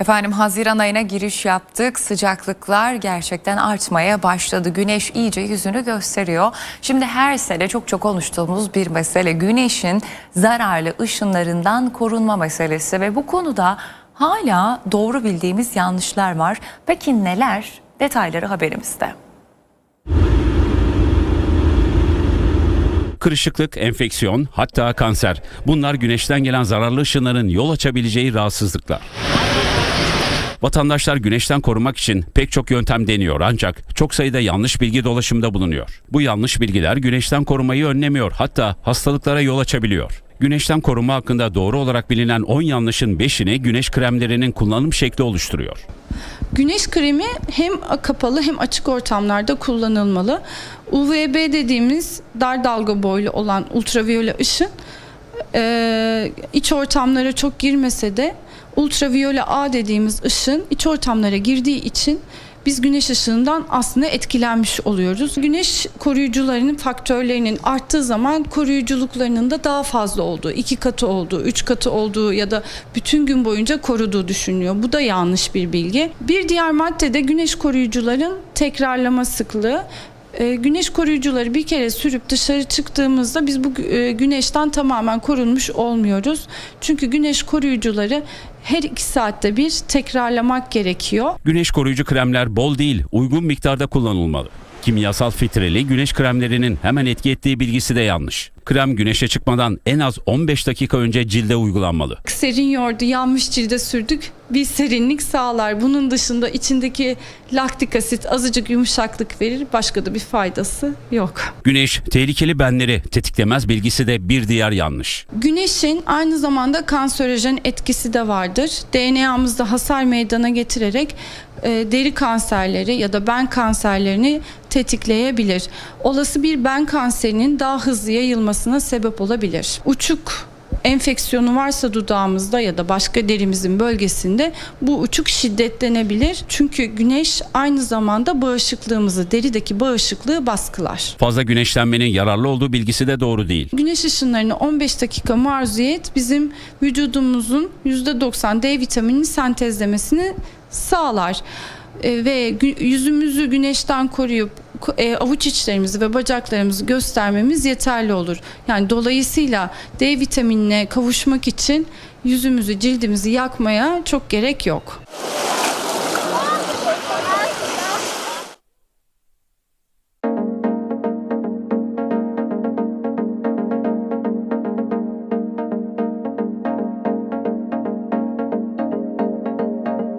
Efendim Haziran ayına giriş yaptık. Sıcaklıklar gerçekten artmaya başladı. Güneş iyice yüzünü gösteriyor. Şimdi her sene çok çok konuştuğumuz bir mesele güneşin zararlı ışınlarından korunma meselesi ve bu konuda hala doğru bildiğimiz yanlışlar var. Peki neler? Detayları haberimizde. Kırışıklık, enfeksiyon, hatta kanser. Bunlar güneşten gelen zararlı ışınların yol açabileceği rahatsızlıklar. Vatandaşlar güneşten korumak için pek çok yöntem deniyor ancak çok sayıda yanlış bilgi dolaşımda bulunuyor. Bu yanlış bilgiler güneşten korumayı önlemiyor hatta hastalıklara yol açabiliyor. Güneşten koruma hakkında doğru olarak bilinen 10 yanlışın 5'ini güneş kremlerinin kullanım şekli oluşturuyor. Güneş kremi hem kapalı hem açık ortamlarda kullanılmalı. UVB dediğimiz dar dalga boylu olan ultraviyole ışın iç ortamlara çok girmese de ultraviyole A dediğimiz ışın iç ortamlara girdiği için biz güneş ışığından aslında etkilenmiş oluyoruz. Güneş koruyucularının faktörlerinin arttığı zaman koruyuculuklarının da daha fazla olduğu, iki katı olduğu, üç katı olduğu ya da bütün gün boyunca koruduğu düşünülüyor. Bu da yanlış bir bilgi. Bir diğer madde de güneş koruyucuların tekrarlama sıklığı. E, güneş koruyucuları bir kere sürüp dışarı çıktığımızda biz bu e, güneşten tamamen korunmuş olmuyoruz. Çünkü güneş koruyucuları her iki saatte bir tekrarlamak gerekiyor. Güneş koruyucu kremler bol değil, uygun miktarda kullanılmalı. Kimyasal filtreli güneş kremlerinin hemen etki ettiği bilgisi de yanlış. Krem güneşe çıkmadan en az 15 dakika önce cilde uygulanmalı. Serin yoğurdu yanmış cilde sürdük. Bir serinlik sağlar. Bunun dışında içindeki laktik asit azıcık yumuşaklık verir. Başka da bir faydası yok. Güneş tehlikeli benleri tetiklemez bilgisi de bir diğer yanlış. Güneşin aynı zamanda kanserojen etkisi de vardır. DNA'mızda hasar meydana getirerek e, deri kanserleri ya da ben kanserlerini tetikleyebilir. Olası bir ben kanserinin daha hızlı yayılmasına sebep olabilir. Uçuk enfeksiyonu varsa dudağımızda ya da başka derimizin bölgesinde bu uçuk şiddetlenebilir. Çünkü güneş aynı zamanda bağışıklığımızı, derideki bağışıklığı baskılar. Fazla güneşlenmenin yararlı olduğu bilgisi de doğru değil. Güneş ışınlarını 15 dakika maruziyet bizim vücudumuzun %90 D vitaminini sentezlemesini sağlar. E, ve yüzümüzü güneşten koruyup ko- e, avuç içlerimizi ve bacaklarımızı göstermemiz yeterli olur. Yani dolayısıyla D vitaminine kavuşmak için yüzümüzü, cildimizi yakmaya çok gerek yok.